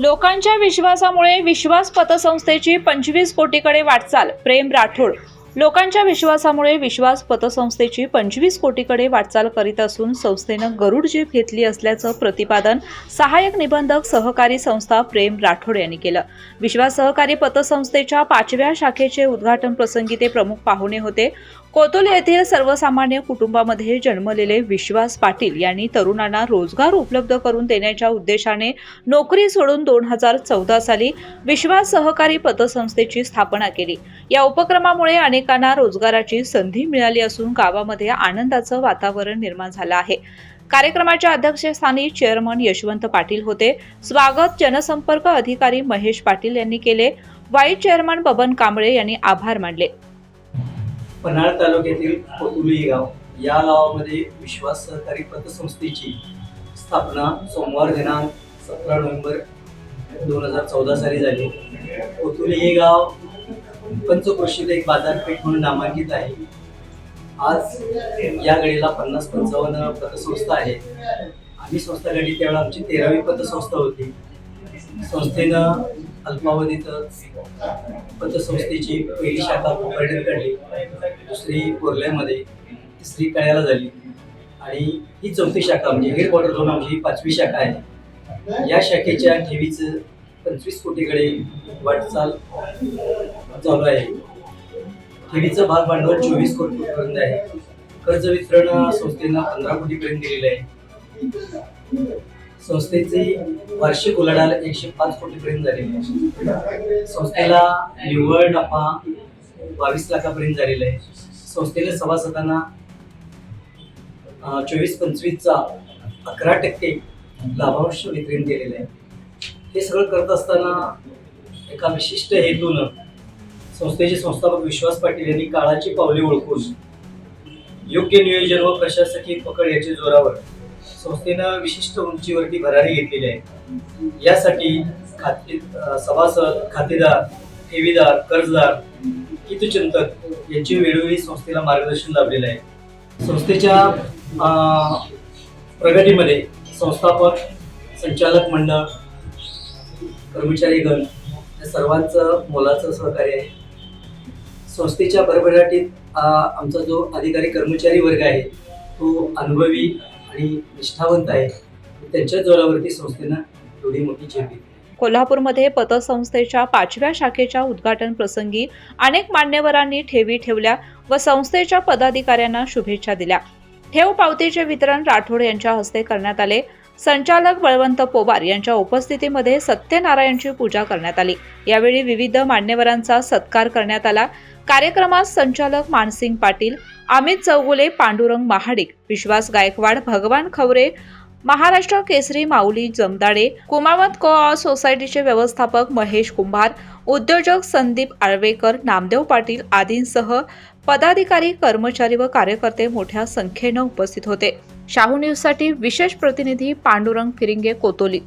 लोकांच्या विश्वासामुळे विश्वास पतसंस्थेची पंचवीस कोटीकडे वाटचाल. प्रेम राठोड. लोकांच्या विश्वासामुळे विश्वास पतसंस्थेची पंचवीस कोटीकडे वाटचाल करीत असून संस्थेनं गरुड जीप घेतली असल्याचं प्रतिपादन सहाय्यक निबंधक सहकारी संस्था प्रेम राठोड यांनी केलं. विश्वास सहकारी पतसंस्थेच्या पाचव्या शाखेचे उद्घाटन प्रसंगी ते प्रमुख पाहुणे होते. कोतुल येथील सर्वसामान्य कुटुंबामध्ये जन्मलेले विश्वास पाटील यांनी तरुणांना रोजगार उपलब्ध करून देण्याच्या उद्देशाने नोकरी सोडून दोन हजार चौदा साली विश्वास सहकारी पतसंस्थेची स्थापना केली. या उपक्रमामुळे अनेकांना रोजगाराची संधी मिळाली असून गावामध्ये आनंदाचं वातावरण निर्माण झालं आहे. कार्यक्रमाच्या अध्यक्षस्थानी चेअरमन यशवंत पाटील होते. स्वागत जनसंपर्क अधिकारी महेश पाटील यांनी केले. वाईस चेअरमन बबन कांबळे यांनी आभार मानले. पन्हाळ तालुक्यातील कोतुली गाव या गावामध्ये विश्वास सहकारी पतसंस्थेची स्थापना सोमवार दिनांक सतरा नोव्हेंबर दोन हजार चौदा साली झाली. कोतुली हे गाव पंचक्रोशीत एक बाजारपेठ म्हणून नामांकित आहे. आज या गडीला पन्नास पंचावन्न पतसंस्था आहेत. आम्ही संस्था घडी त्यावेळेला आमची तेरावी पतसंस्था होती. संस्थेनं अल्पावधीतच पतसंस्थेची पहिली शाखा कोपर्डीत काढली. दुसरी कोर्ल्यामध्ये तिसरी कळ्याला झाली. आणि ही चौथी शाखा म्हणजे हेडक्वार्टर झोन आमची ही पाचवी शाखा आहे. या शाखेच्या ठेवीचं पंचवीस कोटीकडे वाटचाल चालू आहे. ठेवीचं भाग भांडवल चोवीस कोटीपर्यंत आहे. कर्ज वितरण संस्थेनं पंधरा कोटीपर्यंत दिलेलं आहे. संस्थेची वार्षिक उलाढाल एकशे पाच कोटीपर्यंत झालेली आहे. संस्थेला निव्वळ नफा बावीस लाखापर्यंत झालेला आहे. संस्थेला सभासदांना चोवीस पंचवीसचा अकरा टक्के लाभांश वितरण केलेलं आहे. हे सगळं करत असताना एका विशिष्ट हेतूनं संस्थेचे संस्थापक विश्वास पाटील यांनी काळाची पावले ओळखून योग्य नियोजन व प्रशासकीय पकड याच्या जोरावर संस्थेनं विशिष्ट उंचीवरती भरारी घेतलेली आहे. यासाठी खाते सभासद खातेदार ठेवीदार कर्जदार हितचिंतक यांची वेळोवेळी संस्थेला मार्गदर्शन लाभलेलं आहे. संस्थेच्या प्रगतीमध्ये संस्थापक संचालक मंडळ कर्मचारीगण या सर्वांचं मोलाचं सहकार्य आहे. संस्थेच्या भरभराटीत आमचा जो अधिकारी कर्मचारी वर्ग आहे तो अनुभवी आणि निष्ठावंत आहे. त्यांच्या जोरावरती संस्थेनं एवढी मोठी झेप घेतली. कोल्हापूरमध्ये पतसंस्थेच्या पाचव्या शाखेच्या उद्घाटन प्रसंगी अनेक मान्यवरांनी ठेवी ठेवल्या व संस्थेच्या पदाधिकाऱ्यांना शुभेच्छा दिल्या. ठेव पावतीचे वितरण राठोड यांच्या हस्ते करण्यात आले. संचालक बळवंत पोबार यांच्या उपस्थितीमध्ये सत्यनारायणची पूजा करण्यात आली. यावेळी विविध मान्यवरांचा सत्कार करण्यात आला. कार्यक्रमात संचालक मानसिंग पाटील अमित चौगुले पांडुरंग महाडिक विश्वास गायकवाड भगवान खवरे महाराष्ट्र केसरी माऊली जमदाडे कुमावत को सोसायटीचे व्यवस्थापक महेश कुंभार उद्योजक संदीप आळवेकर नामदेव पाटील आदींसह पदाधिकारी कर्मचारी व कार्यकर्ते मोठ्या संख्येनं उपस्थित होते. शाहू न्यूजसाठी विशेष प्रतिनिधी पांडुरंग फिरिंगे कोतोली.